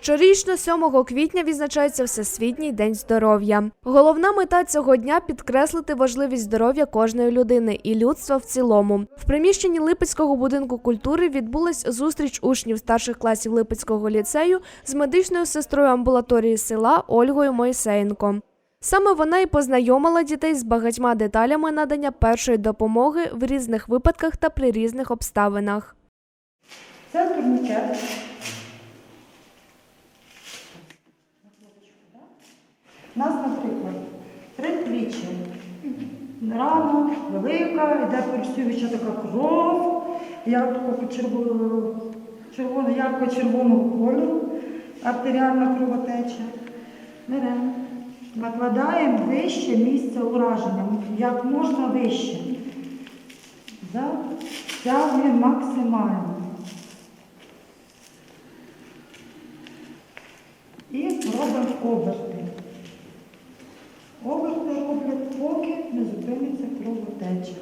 Щорічно 7 квітня відзначається Всесвітній день здоров'я. Головна мета цього дня підкреслити важливість здоров'я кожної людини і людства в цілому. В приміщенні Липецького будинку культури відбулась зустріч учнів старших класів Липецького ліцею з медичною сестрою амбулаторії села Ольгою Мойсеєнко. Саме вона і познайомила дітей з багатьма деталями надання першої допомоги в різних випадках та при різних обставинах. Це турнікет. У нас, наприклад, предпліччя. Рана велика, йде пульсуюча така кров, ярко червоного, червоно, ярко-червоного кольору, артеріальна кровотеча. Беремо. Накладаємо вище місце ураження, як можна вище. Затягуємо максимально. І робимо оберти. Поки не зупиниться кровотеча.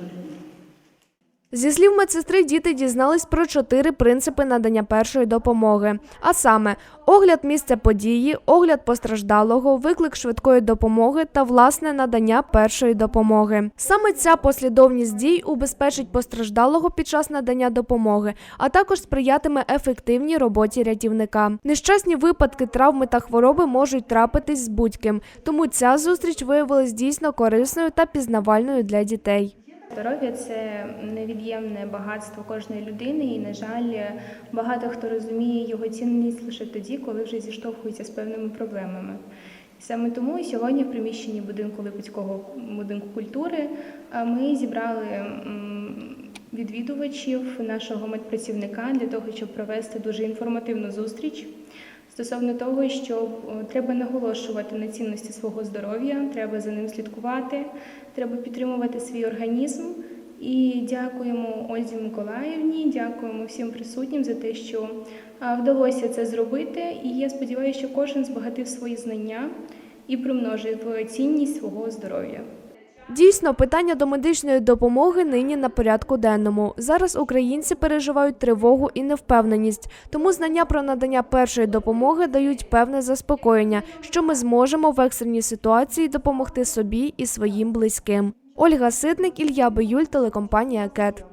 Зі слів медсестри, діти дізнались про чотири принципи надання першої допомоги. А саме огляд місця події, огляд постраждалого, виклик швидкої допомоги та власне надання першої допомоги. Саме ця послідовність дій убезпечить постраждалого під час надання допомоги, а також сприятиме ефективній роботі рятівника. Нещасні випадки, травми та хвороби можуть трапитись з будь-ким, тому ця зустріч виявилась дійсно корисною та пізнавальною для дітей. Здоров'я це невід'ємне багатство кожної людини, і, на жаль, багато хто розуміє його цінність лише тоді, коли вже зіштовхується з певними проблемами. Саме тому сьогодні в приміщенні будинку Липецького будинку культури ми зібрали відвідувачів нашого медпрацівника для того, щоб провести дуже інформативну зустріч стосовно того, що е, треба наголошувати на цінності свого здоров'я, треба за ним слідкувати, треба підтримувати свій організм. І дякуємо Ользі Миколаївні, дякуємо всім присутнім за те, що вдалося це зробити. І я сподіваюся, що кожен збагатив свої знання і примножив цінність свого здоров'я. Дійсно, питання до медичної допомоги нині на порядку денному. Зараз українці переживають тривогу і невпевненість, тому знання про надання першої допомоги дають певне заспокоєння, що ми зможемо в екстреній ситуації допомогти собі і своїм близьким. Ольга Ситник, Ілья Биюль, телекомпанія КЕТ.